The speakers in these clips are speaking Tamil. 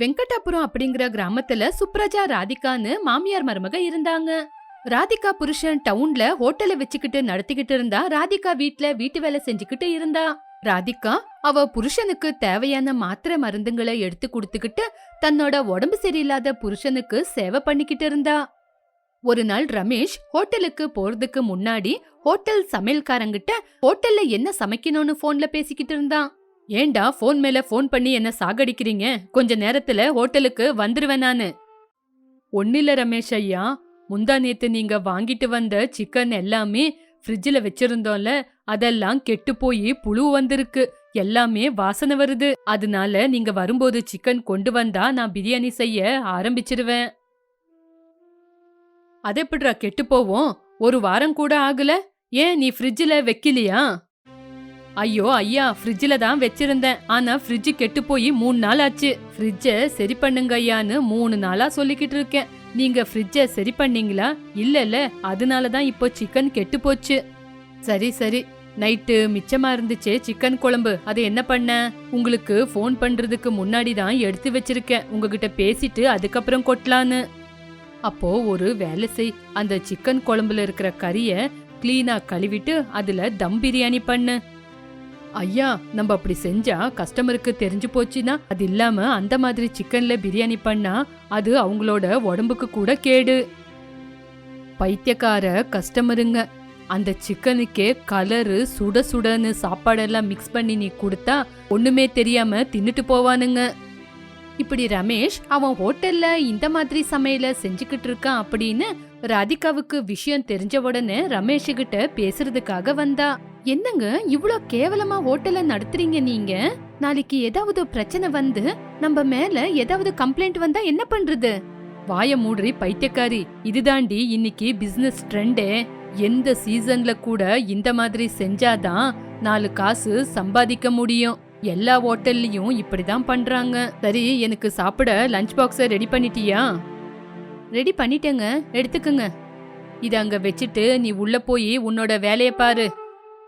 வெங்கடாபுரம் அப்படிங்கிற கிராமத்துல சுப்ரஜா ராதிகான்னு மாமியார் மருமக இருந்தாங்க. ராதிகா புருஷன் டவுன்ல ஹோட்டலை வச்சுக்கிட்டு நடத்திக்கிட்டு இருந்தா ராதிகா வீட்ல வீட்டு வேலை செஞ்சுக்கிட்டு இருந்தா. ராதிகா அவ புருஷனுக்கு தேவையான மாத்திரை மருந்துங்களை எடுத்து கொடுத்துக்கிட்டு தன்னோட உடம்பு சரியில்லாத புருஷனுக்கு சேவை பண்ணிக்கிட்டு இருந்தா. ஒரு நாள் ரமேஷ் ஹோட்டலுக்கு போறதுக்கு முன்னாடி ஹோட்டல் சமையல்காரங்கிட்ட ஹோட்டல்ல என்ன சமைக்கணும்னு போன்ல பேசிக்கிட்டு இருந்தான். ஏண்டா ஃபோன் மேல ஃபோன் பண்ணி என்ன சாகடிக்கிறீங்க? கொஞ்ச நேரத்துல ஹோட்டலுக்கு வந்துருவேன் நானு. ஒன்னில்ல ரமேஷ் ஐயா முந்தா நேத்து நீங்க வாங்கிட்டு வந்த சிக்கன் எல்லாமே ஃப்ரிட்ஜில் வச்சிருந்தோம்ல அதெல்லாம் கெட்டு போய் புழு வந்திருக்கு. எல்லாமே வாசனை வருது. அதனால நீங்க வரும்போது சிக்கன் கொண்டு வந்தா நான் பிரியாணி செய்ய ஆரம்பிச்சிருவேன். அது கெட்டு போவோம்? ஒரு வாரம் கூட ஆகல. ஏன் நீ ஃப்ரிட்ஜில் வைக்கலையா? ஐயோ ஐயா ஃப்ரிட்ஜில் தான் வச்சிருந்தேன். ஆனா ஃப்ரிட்ஜ் கெட்டு போய் மூணு நாள் ஆச்சு. ஃப்ரிட்ஜை சரி பண்ணுங்க ஐயான்னு மூணு நாளா சொல்லிக்கிட்டு இருக்கேன். நீங்க ஃப்ரிட்ஜை சரி பண்ணீங்களா? இல்லல்ல அதனால தான் இப்போ சிக்கன் கெட்டு போச்சு. சரி சரி. நைட்டு மிச்சமா இருந்துச்சே சிக்கன் குழம்பு. அதை என்ன பண்ண? உங்களுக்கு ஃபோன் பண்றதுக்கு முன்னாடி தான் எடுத்து வச்சிருக்கேன். உங்ககிட்ட பேசிட்டு அதுக்கப்புறம் கொட்டலான்னு. அப்போ ஒரு வேலை செய். அந்த சிக்கன் குழம்புல இருக்கிற கறியை க்ளீனா கழுவிட்டு அதுல தம் பிரியாணி பண்ணு. ஐயா நம்ம அப்படி செஞ்சா கஸ்டமருக்கு தெரிஞ்சு போச்சுன்னா அது இல்லாம அந்த மாதிரி சிக்கன்ல பிரியாணி பண்ணா அது அவங்களோட உடம்புக்கு கூட கேடு. பைத்தியக்கார கஸ்டமருங்க அந்த சிக்கனுக்கே கலரு சுட சுடன்னு சாப்பாடெல்லாம் மிக்ஸ் பண்ணி நீ கொடுத்தா ஒண்ணுமே தெரியாம தின்னுட்டு போவானுங்க. இப்படி ரமேஷ் அவன் ஹோட்டல்ல இந்த மாதிரி சமையல செஞ்சுக்கிட்டு இருக்கான் அப்படின்னு ராதிகாவுக்கு விஷயம் தெரிஞ்ச உடனே ரமேஷ் கிட்ட பேசுறதுக்காக வந்தா. என்னங்க இவ்ளோ கேவலமா ஹோட்டல நடத்துறீங்க நீங்க? நாளைக்கு ஏதாவது பிரச்சனை வந்து நம்ம மேல ஏதாவது கம்ப்ளைண்ட் வந்தா என்ன பண்றது? வாய மூடுறி பைத்தியக்காரி இதுதாண்டி இன்னைக்கு பிசினஸ் ட்ரெண்டே எந்த சீசன்ல கூட இந்த மாதிரி செஞ்சாதான் நாலு காசு சம்பாதிக்க முடியும். எல்லா ஹோட்டல்லையும் இப்படிதான் பண்றாங்க. சரி எனக்கு சாப்பிட லஞ்ச் பாக்ஸ ரெடி பண்ணிட்டியா? ரெடி பண்ணிட்டேங்க எடுத்துக்குங்க. இத அங்க வச்சுட்டு நீ உள்ள போய் உன்னோட வேலையை பாரு.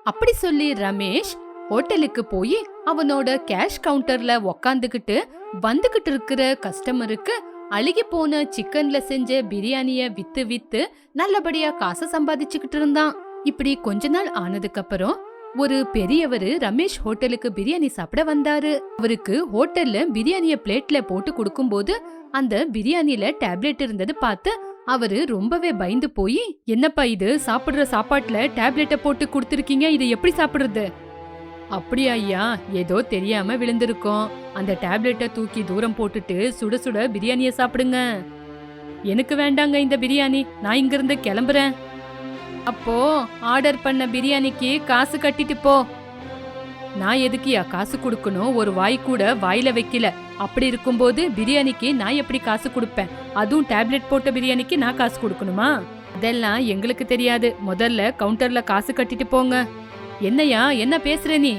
அப்படி சொல்லி ரமேஷ் ஹோட்டலுக்கு போய் அவனோட கேஷ் கவுண்டர்ல உக்காந்துக்கிட்டு வந்துகிட்டு இருக்கிற கஸ்டமருக்கு அழுகி போன சிக்கன்ல செஞ்ச பிரியாணிய வித்து வித்து நல்லபடியா காசு சம்பாதிச்சுக்கிட்டு இருந்தான். இப்படி கொஞ்ச நாள் ஆனதுக்கு அப்புறம் ஒரு பெரியவரு ரமேஷ் ஹோட்டலுக்கு பிரியாணி சாப்பிட வந்தாரு. அவருக்கு ஹோட்டல்ல பிரியாணிய பிளேட்ல போட்டு கொடுக்கும்போது அந்த பிரியாணில டேப்லெட் இருந்தது பார்த்து அவரு ரொம்பவே பயந்து போய் என்னப்பா இது? சாப்பிடுற சாப்பாட்டுல டேப்லெட்டை போட்டு கொடுத்துருக்கீங்க இதை எப்படி சாப்பிடுறது? அப்படியா ஐயா ஏதோ தெரியாம விழுந்திருக்கோம். அந்த டேப்லெட்டை தூக்கி தூரம் போட்டுட்டு சுட சுட பிரியாணியை சாப்பிடுங்க. எனக்கு வேண்டாங்க இந்த பிரியாணி நான் இங்கிருந்து கிளம்புறேன். அப்போ ஆர்டர் பண்ண பிரியாணிக்கு காசு கட்டிட்டு போ. நான் எதுக்கியா காசு கொடுக்கணும்? ஒரு வாய் கூட வாயில வைக்கல. அப்படி இருக்கும்போது பிரியாணிக்கு நான் எப்படி காசு கொடுப்பேன்? அதுவும் டேப்லெட் போட்ட பிரியாணிக்கு நான் காசு கொடுக்கணுமா? அதெல்லாம் எங்களுக்கு தெரியாது. முதல்ல கவுண்டர்ல காசு கட்டிட்டு போங்க. என்னையா என்ன பேசுற நீ?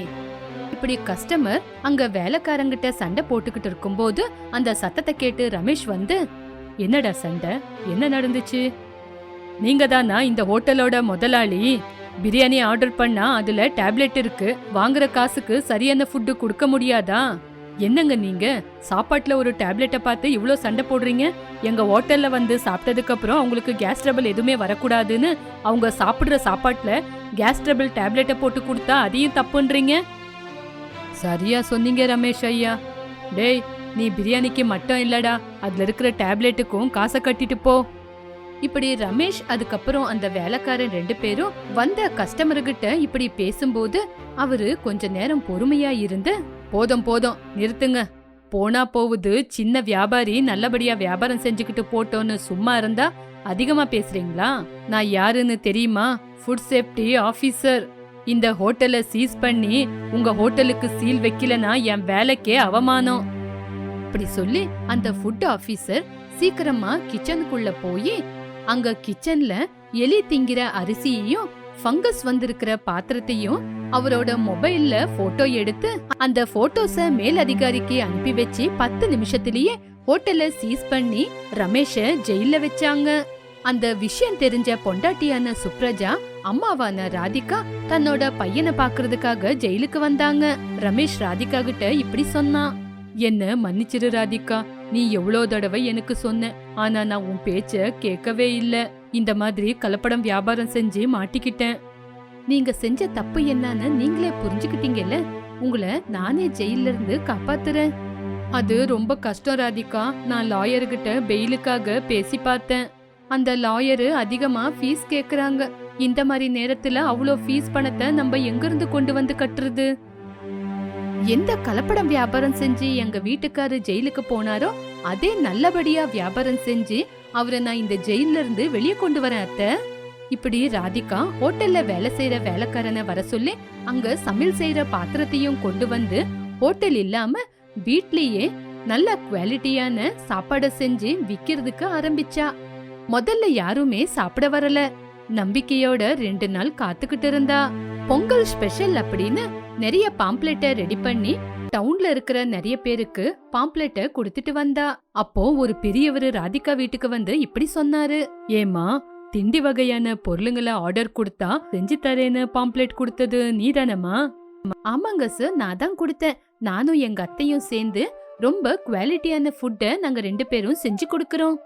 இப்படி கஸ்டமர் அங்க வேலைக்காரங்கிட்ட சண்டை போட்டுக்கிட்டு இருக்கும்போது அந்த சத்தத்தை கேட்டு ரமேஷ் வந்து என்னடா சண்டை? என்ன நடந்துச்சு? நீங்க தானா இந்த ஹோட்டலோட முதலாளி? பிரியாணி ஆர்டர் பண்ணா அதுல டேப்லெட் இருக்கு. வாங்குற காசுக்கு சரியான ஃபுட்டு கொடுக்க முடியாதா? என்னங்க நீங்க? சாப்பாட்டுல ஒரு டேப்லெட்டை பார்த்து இவ்வளோ சண்டை போடுறீங்க? எங்க ஹோட்டல்ல வந்து சாப்பிட்டதுக்கு அப்புறம் அவங்களுக்கு கேஸ் ட்ரபிள் எதுவுமே வரக்கூடாதுன்னு அவங்க சாப்பிடுற சாப்பாட்டுல கேஸ் ட்ரபிள் டேப்லெட்டை போட்டு கொடுத்தா அதையும் தப்புன்றீங்க? சரியா சொன்னீங்க ரமேஷ் ஐயா. டேய் நீ பிரியாணிக்கு மட்டும் இல்லடா. அதுல இருக்கிற டேப்லெட்டுக்கும் காசை கட்டிட்டு போ. இப்படி ரமேஷ் அதுக்கப்புறம் அந்த வேலைக்காரன் ரெண்டு பேரும் வந்த கஸ்டமர்கிட்ட இப்படி பேசும்போது அவரு கொஞ்ச நேரம் பொறுமையா இருந்து போதும் போதும் நிறுத்துங்க. போனா போகுது சின்ன வியாபாரி நல்லபடியா வியாபாரம் செஞ்சுக்கிட்டு போட்டோன்னு சும்மா இருந்தா அதிகமா பேசுறீங்களா? நான் யாருன்னு தெரியுமா? ஃபுட் சேஃப்டி ஆபீசர் இந்த ஹோட்டலை சீஸ் பண்ணி உங்க ஹோட்டலுக்கு சீல் வைக்கலனா என் வேலைக்கே அவமானம். அப்படி சொல்லி அந்த ஃபுட் ஆபீசர் சீக்கிரமா கிச்சனுக்குள்ள போய் அங்க கிச்சன்ல எலி திங்கிற அரிசியையும் ஃபங்கஸ் வந்திருக்கிற பாத்திரத்தையும் அவரோட மொபைல்ல போட்டோ எடுத்து அந்த போட்டோஸ மேல் அதிகாரிக்கு அனுப்பி வச்சு பத்து நிமிஷத்திலேயே ஹோட்டலை சீஸ் பண்ணி ரமேஷ ஜெயில வச்சாங்க. அந்த விஷயம் தெரிஞ்ச பொண்டாட்டியான சுப்ரஜா அம்மாவான ராதிகா தன்னோட பையனை பாக்குறதுக்காக ஜெயிலுக்கு வந்தாங்க. ரமேஷ் ராதிகா கிட்ட இப்படி சொன்னான். என்ன மன்னிச்சிரு ராதிகா நீ எவ்வளோ தடவை எனக்கு சொன்ன ஆனா நான் உன் பேச்ச கேட்கவே இல்ல. இந்த மாதிரி கலப்படம் வியாபாரம் செஞ்சு மாட்டிக்கிட்டேன். நீங்க செஞ்ச தப்பு என்னன்னு நீங்களே புரிஞ்சுக்கிட்டீங்கல்ல? உங்களை நானே ஜெயில இருந்து காப்பாத்துறேன். அது ரொம்ப கஷ்டம் ராதிகா. நான் லாயர்கிட்ட பெயிலுக்காக பேசி பார்த்தேன். அந்த லாயரு அதிகமா ஃபீஸ் கேக்குறாங்க. இந்த மாதிரி நேரத்துல அவ்வளோ ஃபீஸ் பணத்தை நம்ம எங்கிருந்து கொண்டு வந்து கட்டுறது? எந்த கலப்படம் வியாபாரம் செஞ்சு எங்க வீட்டுக்காரு ஜெயிலுக்கு போனாரோ அதே நல்லபடியா வியாபாரம் செஞ்சு அவரை நான் இந்த ஜெயில இருந்து வெளியே கொண்டு வரேன் அத்தை. இப்படி ராதிகா ஹோட்டல்ல வேலை செய்யற வேலைக்காரனை வர சொல்லி அங்க சமையல் செய்யற பாத்திரத்தையும் கொண்டு வந்து ஹோட்டல் இல்லாம வீட்லயே நல்ல குவாலிட்டியான சாப்பாட செஞ்சு விக்கிறதுக்கு ஆரம்பிச்சா. முதல்ல யாருமே சாப்பிட வரல. நம்பிக்கையோட ரெண்டு நாள் காத்துக்கிட்டு இருந்தா. பொங்கல் ஸ்பெஷல் அப்படின்னு நிறைய பாம்ப்ளெட்டை ரெடி பண்ணி டவுன்ல இருக்கிற நிறைய பேருக்கு பாம்ப்ளெட்டை கொடுத்துட்டு வந்தா. அப்போ ஒரு பெரியவர் ராதிகா வீட்டுக்கு வந்து இப்படி சொன்னாரு. ஏமா திண்டி வகையான பொருளுங்களை ஆர்டர் கொடுத்தா செஞ்சு தரேன்னு பாம்ப்ளெட் கொடுத்தது நீதானம்மா? ஆமாங்க சார் நான் தான் கொடுத்தேன். நானும் எங்க அத்தையும் சேர்ந்து ரொம்ப குவாலிட்டியான ஃபுட்டை நாங்க ரெண்டு பேரும் செஞ்சு கொடுக்கறோம்.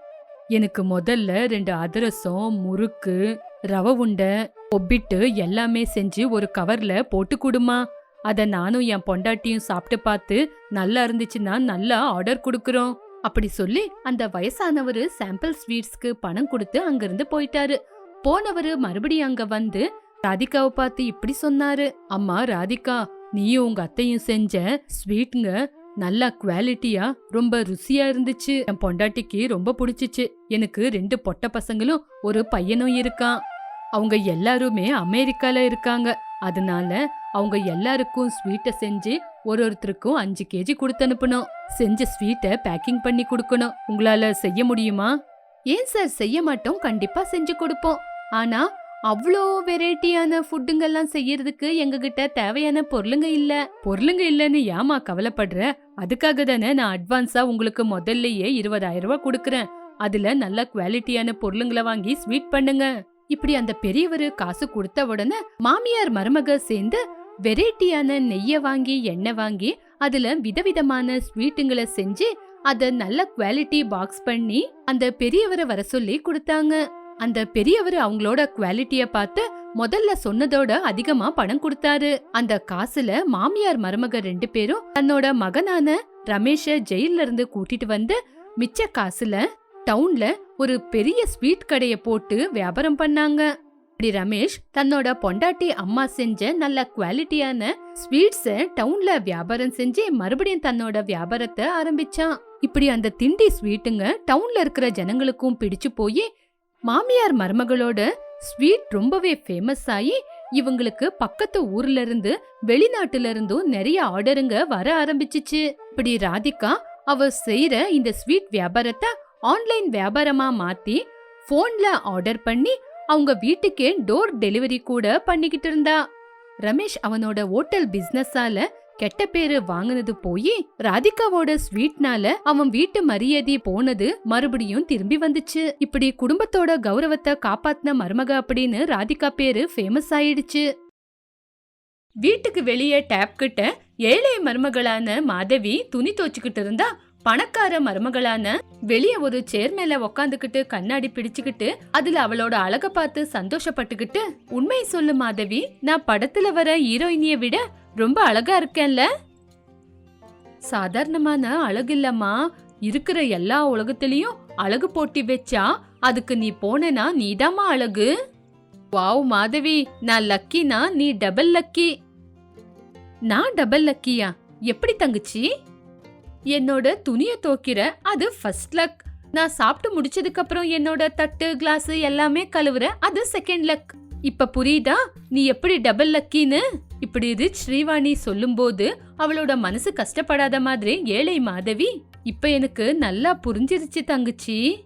எனக்கு முதல்ல ரெண்டு அதிரசம் முறுக்கு ரவ உண்டை ஒப்பிட்டு எல்லாமே செஞ்சு ஒரு கவர்ல போட்டு கொடுமா அதை நானும் என் பொண்டாட்டியும் சாப்பிட்டு பார்த்து நல்லா இருந்துச்சுன்னா நல்லா ஆர்டர் கொடுக்குறோம். அப்படி சொல்லி அந்த வயசானவரு சாம்பிள் ஸ்வீட்ஸ்க்கு பணம் கொடுத்து அங்கிருந்து போயிட்டாரு. போனவரு மறுபடியும் அங்க வந்து ராதிகாவை பார்த்து இப்படி சொன்னாரு. அம்மா ராதிகா நீயும் உங்க அத்தையும் செஞ்ச ஸ்வீட்டுங்க நல்லா குவாலிட்டியா ரொம்ப ருசியா இருந்துச்சு. என் பொண்டாட்டிக்கு ரொம்ப பிடிச்சிச்சு. எனக்கு ரெண்டு பொட்ட பசங்களும் ஒரு பையனும் இருக்கான். அவங்க எல்லாருமே அமெரிக்கால இருக்காங்க. அதனால அவங்க எல்லாருக்கும் ஸ்வீட்டை செஞ்சு ஒரு ஒருத்தருக்கும் அஞ்சு கேஜி கொடுத்து அனுப்பணும். செஞ்ச ஸ்வீட்டை பேக்கிங் பண்ணி கொடுக்கணும். உங்களால செய்ய முடியுமா? ஏன் சார் செய்ய மாட்டோம். கண்டிப்பா செஞ்சு கொடுப்போம். ஆனா அவ்வளோ வெரைட்டியான ஃபுட்டுங்கெல்லாம் செய்யறதுக்கு எங்ககிட்ட தேவையான பொருளுங்க இல்ல. பொருளுங்க இல்லன்னு ஏமா கவலைப்படுற? அதுக்காக தானே நான் அட்வான்ஸா உங்களுக்கு முதல்லயே இருபதாயிரம் ரூபாய் கொடுக்குறேன். அதுல நல்ல குவாலிட்டியான பொருளுங்களை வாங்கி ஸ்வீட் பண்ணுங்க. இப்படி அந்த பெரியவரு காசு கொடுத்த உடனே மாமியார் மருமக சேர்ந்து வெரைட்டியான நெய்ய வாங்கி எண்ணெய் வாங்கி அதுல விதவிதமான ஸ்வீட்டுங்களை செஞ்சு அத நல்ல குவாலிட்டி பாக்ஸ் பண்ணி அந்த பெரியவரை வர சொல்லி கொடுத்தாங்க. அந்த பெரியவர் அவங்களோட குவாலிட்டிய பார்த்து முதல்ல சொன்னதோட அதிகமா பணம் கொடுத்தாரு. அந்த காசுல மாமியார் மருமக ரெண்டு பேரும் தன்னோட மகனான ரமேஷ ஜெயில இருந்து கூட்டிட்டு வந்து மிச்ச காசுல டவுன்ல ஒரு பெரிய ஸ்வீட் கடைய போட்டு வியாபாரம் பண்ணாங்க. இப்படி ரமேஷ் தன்னோட பொண்டாட்டி அம்மா செஞ்ச நல்ல குவாலிட்டியான ஸ்வீட்ஸ டவுன்ல வியாபாரம் செஞ்சு மறுபடியும் தன்னோட வியாபாரத்தை ஆரம்பிச்சான். இப்படி அந்த திண்டி ஸ்வீட்டுங்க டவுன்ல இருக்கிற ஜனங்களுக்கும் பிடிச்சு போய் மாமியார் மருமகளோட ஸ்வீட் ரொம்பவே ஃபேமஸ் ஆகி இவங்களுக்கு பக்கத்து ஊர்ல இருந்து வெளிநாட்டுல இருந்தும் நிறைய ஆர்டருங்க வர ஆரம்பிச்சிச்சு. இப்படி ராதிகா அவ செய்யற இந்த ஸ்வீட் வியாபாரத்தை ஆன்லைன் வியாபாரமா மாத்தி போன்ல ஆர்டர் பண்ணி அவங்க வீட்டுக்கே டோர் டெலிவரி கூட பண்ணிக்கிட்டு இருந்தா. ரமேஷ் அவனோட ஹோட்டல் பிசினஸால கெட்ட பேரு வாங்குனது போய் ராதிகாவோட ஸ்வீட்னால அவன் வீட்டு மரியாதை போனது மறுபடியும் திரும்பி வந்துச்சு. இப்படி குடும்பத்தோட கௌரவத்தை காப்பாத்தின மருமக அப்படின்னு ராதிகா பேரு ஃபேமஸ் ஆயிடுச்சு. வீட்டுக்கு வெளியே டேப் கிட்ட ஏழை மருமகளான மாதவி துணி துவச்சுக்கிட்டு இருந்தா பணக்கார மருமகளான வெளிய ஒரு சேர் மேல உக்காந்துக்கிட்டு கண்ணாடி பிடிச்சுக்கிட்டு அதுல அவளோட அழக பார்த்து சந்தோஷப்பட்டுக்கிட்டு உண்மை சொல்லு மாதவி நான் படத்துல வர ஹீரோயினிய விட ரொம்ப அழகா இருக்கேன்ல. சாதாரணமான அழகு இல்லம்மா. இருக்கிற எல்லா உலகத்திலயும் அழகு போட்டி வச்சா அதுக்கு நீ போனனா நீதாம்மா அழகு. வாவ் மாதவி நான் லக்கினா நீ டபுள் லக்கி. நான் டபுள் லக்கியா? எப்படி தங்குச்சி? என்னோட துணிய துவைக்கிற அது ஃபர்ஸ்ட் லக் நான் சாப்பிட்டு முடிச்சதுக்கு அப்புறம் என்னோட தட்டு கிளாஸ் எல்லாமே கழுவுற அது செகண்ட் லக் இப்ப புரியுதா? நீ எப்படி டபுள் லக்கின்னு இப்படி ரிச் ஸ்ரீவாணி சொல்லும்போது அவளோட மனசு கஷ்டப்படாத மாதிரி ஏழை மாதவி இப்ப எனக்கு நல்லா புரிஞ்சிருச்சு தங்கச்சி.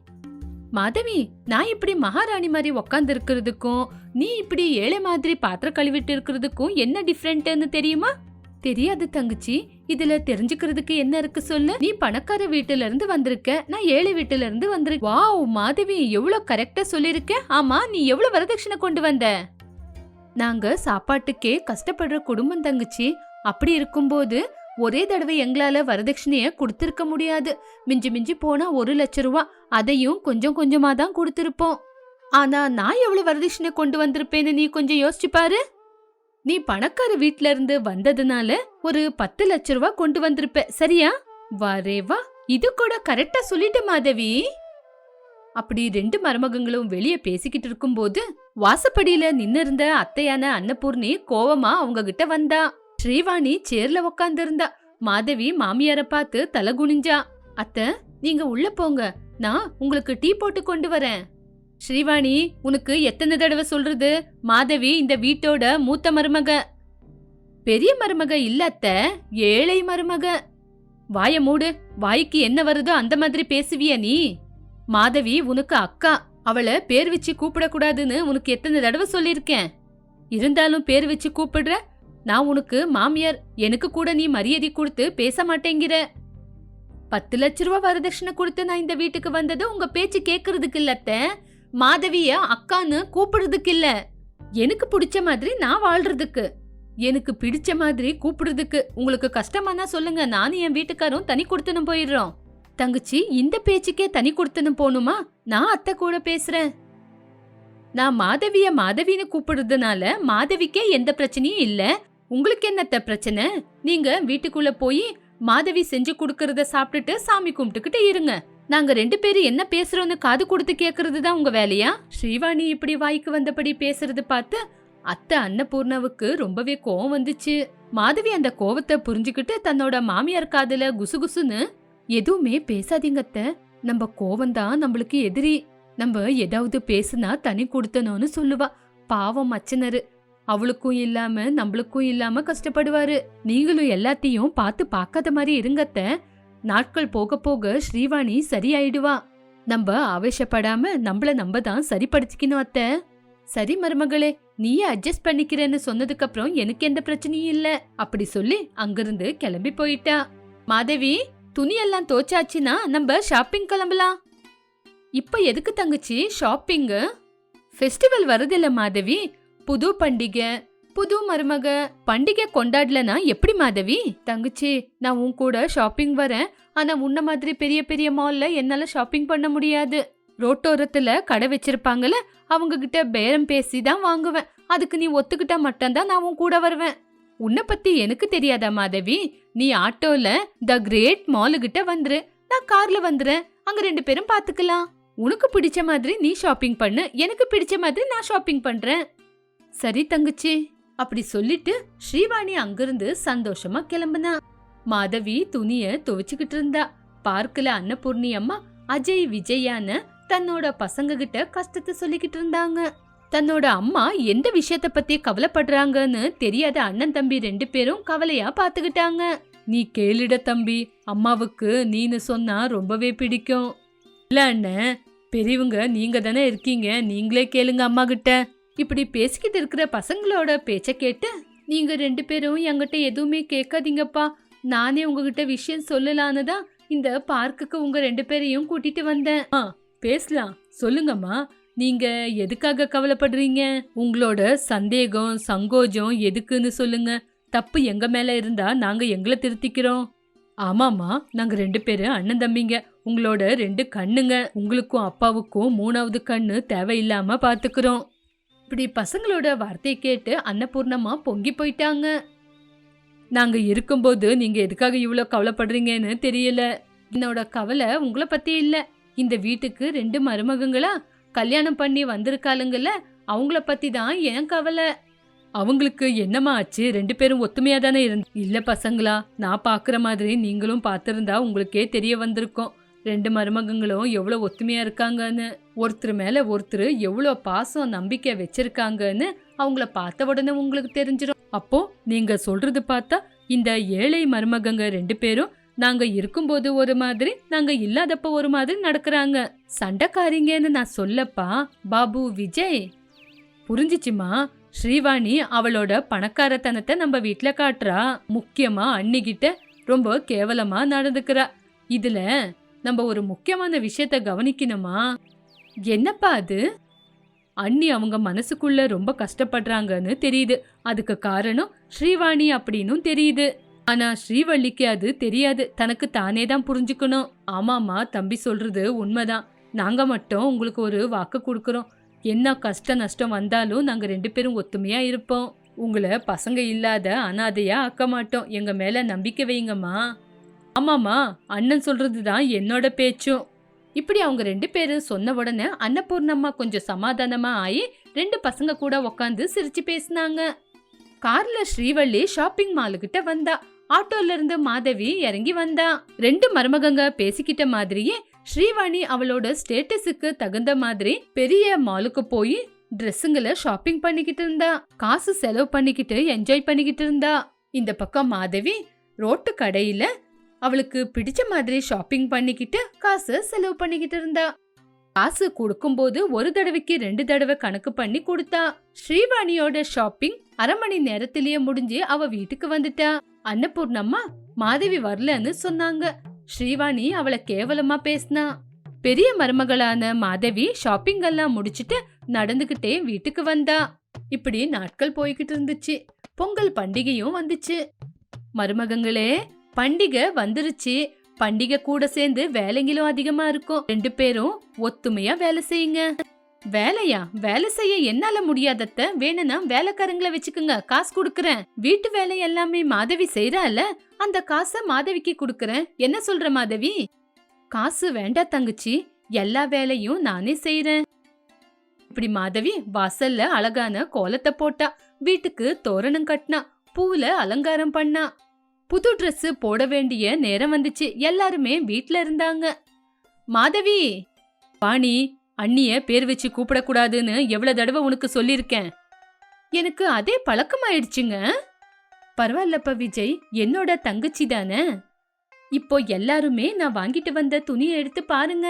மாதவி நான் இப்படி மகாராணி மாதிரி உக்காந்து இருக்கிறதுக்கும் நீ இப்படி ஏழை மாதிரி பாத்திரம் கழுவிட்டு இருக்கிறதுக்கும் என்ன டிஃப்ரெண்ட்னு தெரியுமா? தெரியாது தங்கச்சி. இதுல தெரிஞ்சுக்கிறதுக்கு என்ன இருக்கு சொல்லு? நீ பணக்கார வீட்டுல இருந்து வந்திருக்க. நான் ஏழை வீட்டுல இருந்து வந்திருக்க. வாவ் மாதவி எவ்வளவு கரெக்டா சொல்லிருக்க ஆமா நீ எவ்வளவு வரதட்சணை கொண்டு வந்த? நாங்க சாப்பாட்டுக்கே கஷ்டப்படுற குடும்பம் தங்கச்சி. அப்படி இருக்கும்போது ஒரே தடவை எங்களால வரதட்சணைய கொடுத்திருக்க முடியாது. மிஞ்சி மிஞ்சி போனா ஒரு லட்ச ரூபா. அதையும் கொஞ்சம் கொஞ்சமா தான் கொடுத்திருப்போம். ஆனா நான் எவ்வளவு வரதட்சணை கொண்டு வந்திருப்பேன்னு நீ கொஞ்சம் யோசிச்சு பாரு. நீ பணக்கார வீட்ல இருந்து வந்ததுனால ஒரு பத்து லட்ச ரூபா கொண்டு வந்திருப்ப சரியா? வரே வா. இது கூட கரெக்டா சொல்லிட்டு மாதவி. அப்படி ரெண்டு மருமகங்களும் வெளியே பேசிக்கிட்டு இருக்கும்போது வாசப்படியில நின்னு இருந்த அத்தையான அன்னபூர்ணி கோவமா அவங்க கிட்ட வந்தா. ஸ்ரீவாணி சேர்ல உக்காந்துருந்தா. மாதவி மாமியார பார்த்து தலை குனிஞ்சா. அத்தை நீங்க உள்ள போங்க. நான் உங்களுக்கு டீ போட்டு கொண்டு வரேன். ஸ்ரீவாணி உனக்கு எத்தனை தடவை சொல்றது? மாதவி இந்த வீட்டோட மூத்த மருமக. பெரிய மருமக இல்லாத்த ஏழை மருமக. வாய மூடு வாய்க்கு என்ன வருதோ அந்த மாதிரி பேசுவிய நீ? மாதவி உனக்கு அக்கா. அவளை பேர் வச்சு கூப்பிடக்கூடாதுன்னு உனக்கு எத்தனை தடவை சொல்லியிருக்கேன். இருந்தாலும் பேர் வச்சு கூப்பிடுற நான் உனக்கு மாமியார். எனக்கு கூட நீ மரியாதை கொடுத்து பேச மாட்டேங்கிற. பத்து லட்ச ரூபா வரதட்சணை கொடுத்து நான் இந்த வீட்டுக்கு வந்தது உங்க பேச்சு கேக்குறதுக்கு இல்ல மாதவிய அக்கான்னு கூப்பிடுறதுக்கு இல்ல எனக்கு பிடிச்ச மாதிரி நான் வாழ்றதுக்கு. எனக்கு பிடிச்ச மாதிரி கூப்பிடுறதுக்கு. உங்களுக்கு கஷ்டமானா சொல்லுங்க. நானும் என் வீட்டுக்காரும் தனி கொடுத்துன்னு போயிடுறோம். தங்கச்சி இந்த பேச்சுக்கே தனி கொடுத்துன்னு போகணுமா நான் அத்தை கூட பேசுறேன். நான் மாதவிய மாதவின்னு கூப்பிடுறதுனால மாதவிக்கே எந்த பிரச்சனையும் இல்ல. உங்களுக்கு என்னத்த பிரச்சனை? நீங்க வீட்டுக்குள்ள போய் மாதவி செஞ்சு கொடுக்கறத சாப்பிட்டுட்டு சாமி கும்பிட்டுக்கிட்டு இருங்க. நாங்க ரெண்டு பேரும் என்ன பேசுறோம்னு காது கொடுத்து கேக்குறது தான் உங்க வேலையா? ஸ்ரீவாணி இப்படி வாய்க்கு வந்தபடி பேசுறது பார்த்து அத்தை அன்னபூர்ணாவுக்கு ரொம்பவே கோவம் வந்துச்சு. மாதவி அந்த கோவத்தை புரிஞ்சுக்கிட்டு தன்னோட மாமியார் காதுல குசுகுசுன்னு எதுவுமே பேசாதீங்கத்த நம்ம கோவம்தான் நம்மளுக்கு எதிரி. நம்ம ஏதாவது பேசுனா தனி கொடுத்தனோன்னு சொல்லுவா. பாவம் மச்சனரு. அவளுக்கும் இல்லாம நம்மளுக்கும் இல்லாம கஷ்டப்படுவாரு. நீங்களும் எல்லாத்தையும் பார்த்து பார்க்காத மாதிரி இருங்கத்த நாட்கள் போக போக ஸ்ரீவாணி சரியாயிடுவா. நம்ம ஆவேசப்படாம நம்மள நம்ம தான் சரிப்படுத்திக்கணும் அத்தை. சரி மருமகளே நீயே அட்ஜஸ்ட் பண்ணிக்கிறேன்னு சொன்னதுக்கு அப்புறம் எனக்கு எந்த பிரச்சனையும் இல்ல. அப்படி சொல்லி அங்கிருந்து கிளம்பி போயிட்டா. மாதவி துணியெல்லாம் தோச்சாச்சுன்னா நம்ம ஷாப்பிங் கிளம்பலாம். இப்ப எதுக்கு தங்கச்சி ஷாப்பிங்கு ஃபெஸ்டிவல் வருதில்ல மாதவி. புது பண்டிகை புது மருமக. பண்டிகை கொண்டாடலனா எப்படி மாதவி? தங்கச்சி நான் உன் கூட ஷாப்பிங் வரேன். ஆனா உன்ன மாதிரி பெரிய பெரிய மால்ல என்னால ஷாப்பிங் பண்ண முடியாது. ரோட்டோரத்துல கடை வச்சிருப்பாங்கல்ல அவங்க கிட்ட பேரம் பேசி தான் வாங்குவேன். அதுக்கு நீ ஒத்துக்கிட்டா மட்டும்தான் நான் உன் கூட வருவேன். உன்னை பத்தி எனக்கு தெரியாதா மாதவி? நீ ஆட்டோல த கிரேட் மாலு கிட்ட வந்துரு. நான் கார்ல வந்துறேன். அங்க ரெண்டு பேரும் பாத்துக்கலாம். உனக்கு பிடிச்ச மாதிரி நீ ஷாப்பிங் பண்ணு. எனக்கு பிடிச்ச மாதிரி நான் ஷாப்பிங் பண்றேன். சரி தங்கச்சி. அப்படி சொல்லிட்டு ஸ்ரீவாணி அங்கிருந்து சந்தோஷமா கிளம்புனா. மாதவி துணிய துவைச்சுக்கிட்டு இருந்தா. பார்க்கல அன்னபூர்ணி அம்மா அஜய் விஜயான்னு தன்னோட பசங்க கிட்ட கஷ்டத்தை சொல்லிக்கிட்டு இருந்தாங்க. தன்னோட அம்மா எந்த விஷயத்த பத்தி கவலைப்படுறாங்கன்னு தெரியாத அண்ணன் தம்பி ரெண்டு பேரும் கவலையா பாத்துக்கிட்டாங்க. நீ கேளுட தம்பி அம்மாவுக்கு நீனு சொன்னா ரொம்பவே பிடிக்கும். இல்ல அண்ணன் பெரியவங்க நீங்க தானே இருக்கீங்க நீங்களே கேளுங்க அம்மா கிட்ட இப்படி பேசிக்கிட்டு இருக்கிற பசங்களோட பேச்சை கேட்டு நீங்கள் ரெண்டு பேரும் என்கிட்ட எதுவுமே கேட்காதீங்கப்பா. நானே உங்ககிட்ட விஷயம் சொல்லலான்னு தான் இந்த பார்க்குக்கு உங்கள் ரெண்டு பேரையும் கூட்டிட்டு வந்தேன். ஆ பேசலாம். சொல்லுங்கம்மா. நீங்க எதுக்காக கவலைப்படுறீங்க? உங்களோட சந்தேகம் சங்கோஜம் எதுக்குன்னு சொல்லுங்க. தப்பு எங்க மேல இருந்தா நாங்க எங்களை திருத்திக்கிறோம். ஆமாமா நாங்க ரெண்டு பேரும் அண்ணன் தம்பிங்க. உங்களோட ரெண்டு கண்ணுங்க. உங்களுக்கும் அப்பாவுக்கும் மூணாவது கண்ணு தேவையில்லாம பாத்துக்கிறோம். இப்படி பசங்களோட வார்த்தையை கேட்டு அன்னபூர்ணமா பொங்கி போயிட்டாங்க. நாங்க இருக்கும்போது நீங்க எதுக்காக இவ்வளோ கவலைப்படுறீங்கன்னு தெரியல. என்னோட கவலை உங்களை பத்தி இல்ல. இந்த வீட்டுக்கு ரெண்டு மருமகங்களா கல்யாணம் பண்ணி வந்திருக்காளுங்கல்ல அவங்கள பத்தி தான் என் கவலை. அவங்களுக்கு என்னம்மா ஆச்சு? ரெண்டு பேரும் ஒத்துமையா தானே இருந்து இல்ல பசங்களா நான் பாக்குற மாதிரி நீங்களும் பார்த்துருந்தா உங்களுக்கே தெரிய வந்திருக்கும். ரெண்டு மருமகங்களும் எவ்வளோ ஒத்துமையாக இருக்காங்கன்னு ஒருத்தர் மேலே ஒருத்தர் எவ்வளோ பாசம் நம்பிக்கை வச்சிருக்காங்கன்னு அவங்கள பார்த்த உடனே உங்களுக்கு தெரிஞ்சிடும் அப்போ நீங்க சொல்றது பார்த்தா இந்த ஏழை மருமகங்க ரெண்டு பேரும் நாங்க இருக்கும்போது ஒரு மாதிரி நாங்க இல்லாதப்ப ஒரு மாதிரி நடக்கிறாங்க. சண்டைக்காரிங்கன்னு நான் சொல்லப்பா பாபு விஜய். புரிஞ்சிச்சுமா? ஸ்ரீவாணி அவளோட பணக்காரத்தனத்தை நம்ம வீட்டில் காட்டுறா. முக்கியமா அண்ணிகிட்ட ரொம்ப கேவலமா நடந்துக்கிறா. இதுல நம்ம ஒரு முக்கியமான விஷயத்த கவனிக்கணுமா? என்னப்பா அது? அண்ணி அவங்க மனசுக்குள்ள ரொம்ப கஷ்டப்படுறாங்கன்னு தெரியுது. அதுக்கு காரணம் ஸ்ரீவாணி அப்படின்னும் தெரியுது. ஆனா ஸ்ரீவள்ளிக்கு அது தெரியாது. தனக்கு தானே தான் புரிஞ்சுக்கணும். ஆமாமா தம்பி சொல்றது உண்மைதான். நாங்க மட்டும் உங்களுக்கு ஒரு வாக்கு கொடுக்குறோம். என்ன கஷ்ட நஷ்டம் வந்தாலும் நாங்க ரெண்டு பேரும் ஒத்துமையா இருப்போம். உங்களை பசங்க இல்லாத அனாதையா ஆக்க மாட்டோம். எங்க மேல நம்பிக்கை வைங்கம்மா. ஆமாமா அண்ணன் சொல்றது தான் என்னோட பேச்சும். இப்படி அவங்க ரெண்டு பேரும் சொன்ன உடனே அன்னபூர்ணம்மா கொஞ்சம் சமாதானமா ஆகி ரெண்டு பசங்க கூட உக்காந்து சிரிச்சு பேசினாங்க. கார்ல ஸ்ரீவள்ளி ஷாப்பிங் மாலுகிட்ட வந்தா. ஆட்டோல இருந்து மாதவி இறங்கி வந்தா. ரெண்டு மருமகங்க பேசிக்கிட்ட மாதிரியே ஸ்ரீவாணி அவளோட ஸ்டேட்டஸுக்கு தகுந்த மாதிரி பெரிய மாலுக்கு போய் ட்ரெஸ்ஸுங்களை ஷாப்பிங் பண்ணிக்கிட்டு இருந்தா. காசு செலவு பண்ணிக்கிட்டு என்ஜாய் பண்ணிக்கிட்டு இருந்தா. இந்த பக்கம் மாதவி ரோட்டு கடையில அவளுக்கு பிடிச்ச மாதிரி ஷாப்பிங் பண்ணிக்கிட்டு காசு செலவு பண்ணிக்கிட்டு இருந்தா. காசு கொடுக்கும்போது ஒரு தடவைக்கு ரெண்டு தடவை கணக்கு பண்ணி கொடுத்தா. ஸ்ரீவாணியோட ஷாப்பிங் அரை மணி நேரத்திலேயே முடிஞ்சு அவ வீட்டுக்கு வந்துட்டா. அன்னபூர்ணம்மா மாதவி வரலன்னு சொன்னாங்க. ஸ்ரீவாணி அவளை கேவலமா பேசினா. பெரிய மருமகளான மாதவி ஷாப்பிங் எல்லாம் முடிச்சிட்டு நடந்துகிட்டே வீட்டுக்கு வந்தா. இப்படி நாட்கள் போய்கிட்டு இருந்துச்சு. பொங்கல் பண்டிகையும் வந்துச்சு. மருமகங்களே பண்டிகை வந்துருச்சு. பண்டிகை கூட சேர்ந்து வேலைங்களும் அதிகமா இருக்கும். ரெண்டு பேரும் ஒத்துமையா வேலை செய்யுங்க. வேலையா? வேலை செய்ய என்னால முடியாதத்த வேணும்னா வேலைக்காரங்கள வச்சுக்கோங்க. காசு குடுக்கறேன். வீட்டு வேலை எல்லாமே மாதவி செய்யறால அந்த காசை மாதவிக்கு குடுக்கறேன். என்ன சொல்ற மாதவி? காசு வேண்டா தங்கச்சி. எல்லா வேலையும் நானே செய்யறேன் இப்படி மாதவி வாசல்ல அழகான கோலத்தை போட்டா வீட்டுக்கு தோரணம் கட்டினா பூல அலங்காரம் பண்ணா. புது ட்ரெஸ்ஸு போட வேண்டிய நேரம் வந்துச்சு. எல்லாருமே வீட்ல இருந்தாங்க. மாதவி! வாணி அண்ணிய பேர் வச்சு கூப்பிடக்கூடாதுன்னு எவ்வளவு தடவை உனக்கு சொல்லியிருக்கேன். எனக்கு அதே பழக்கமாயிடுச்சுங்க. பரவாயில்லப்பா விஜய் என்னோட தங்கச்சி தானே? இப்போ எல்லாருமே நான் வாங்கிட்டு வந்த துணியை எடுத்து பாருங்க.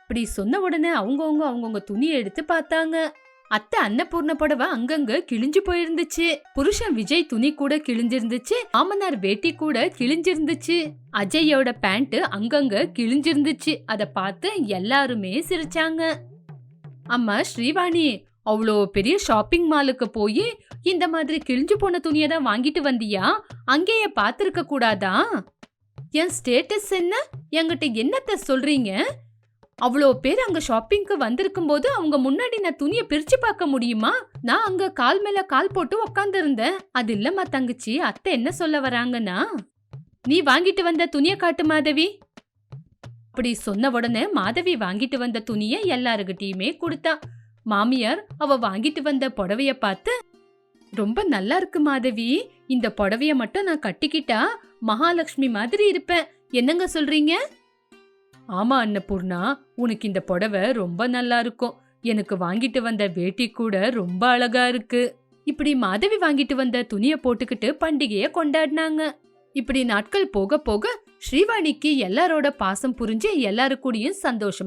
இப்படி சொன்ன உடனே அவங்கவுங்க அவங்கவுங்க துணியை எடுத்து பார்த்தாங்க. அத்தை அன்னபூர்ண புடவை அங்கங்க கிழிஞ்சு போயிருந்துச்சு. புருஷன் விஜய் துணி கூட கிழிஞ்சிருந்துச்சு. மாமனார் வேட்டி கூட கிழிஞ்சிருந்துச்சு. அஜயோட பேண்ட் அங்கங்க கிழிஞ்சிருந்துச்சு. அத பார்த்து எல்லாருமே சிரிச்சாங்க. அம்மா ஸ்ரீவாணி அவ்வளோ பெரிய ஷாப்பிங் மாலுக்கு போய் இந்த மாதிரி கிழிஞ்சு போன துணியை தான் வாங்கிட்டு வந்தியா? அங்கேயே பார்த்துருக்க கூடாதா? என் ஸ்டேட்டஸ் என்ன? என்கிட்ட என்னத்த சொல்றீங்க? அவ்வளோ பேர் அங்க ஷாப்பிங்க்கு வந்திருக்கும் போது அவங்க முன்னாடி நான் துணியை பிரிச்சு பார்க்க முடியுமா? நான் அங்க கால் மேல கால் போட்டு உக்காந்து இருந்தேன் அது இல்லம்மா தங்கச்சி அத்தை என்ன சொல்ல வராங்கன்னா நீ வாங்கிட்டு வந்த துணியை காட்டு மாதவி. அப்படி சொன்ன உடனே மாதவி வாங்கிட்டு வந்த துணியை எல்லாருக்கிட்டயுமே கொடுத்தா. மாமியார் அவ வாங்கிட்டு வந்த புடவைய பார்த்து ரொம்ப நல்லா இருக்கு மாதவி. இந்த புடவைய மட்டும் நான் கட்டிக்கிட்டா மகாலட்சுமி மாதிரி இருப்பேன். என்னங்க சொல்றீங்க? ஆமா அன்னபூர்ணா. உனக்கு இந்த புடவை ரொம்ப நல்லா இருக்கும். எனக்கு வாங்கிட்டு வந்த வேட்டி கூட ரொம்ப அழகா இருக்கு. இப்படி மாதவி வாங்கிட்டு வந்த துணியை போட்டுக்கிட்டு பண்டிகையை கொண்டாடினாங்க. இப்படி நாட்கள் போக போக ஸ்ரீவாணிக்கு எல்லாரோட பாசம் புரிஞ்சு எல்லாரு கூடயும் சந்தோஷமா